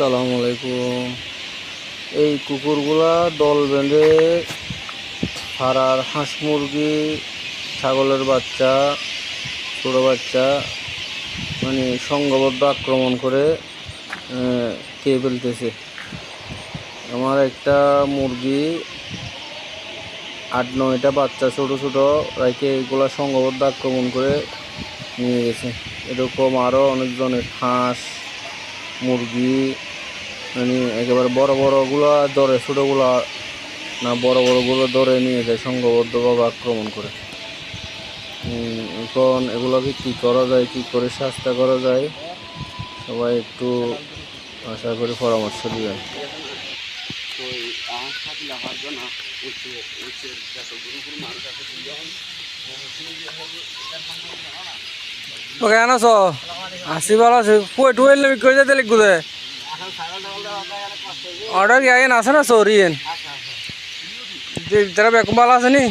আসসালামু আলাইকুম। এই কুকুরগুলা দল বেঁধে হারার হাঁস মুরগি, ছাগলের বাচ্চা, ছোটো বাচ্চা মানে সংঘবদ্ধ আক্রমণ করে খেয়ে ফেলতেছে। আমার একটা মুরগি আট, নয়টা বাচ্চা ছোট ছোট রেখে এগুলা সংঘবদ্ধ আক্রমণ করে নিয়ে গেছে। এরকম আরও অনেকজনের হাঁস মুরগি মানে একেবারে বড় বড়গুলা ধরে ছোটোগুলা না বড় বড়গুলো ধরে নিয়ে যায় সংঘবদ্ধভাবে আক্রমণ করে। এখন এগুলোকে কী করা যায় কী করে শাস্তা করা যায় সবাই একটু আশা করি পরামর্শ দিবেন। ও কেন আছো আসি ভালো আছে, কই টুয়েল নেবি, কই যেতে লিখ গুদে অর্ডার গিয়ে আইন আছে না সরিয়েন যে তারা বেকম ভালো আছে নি?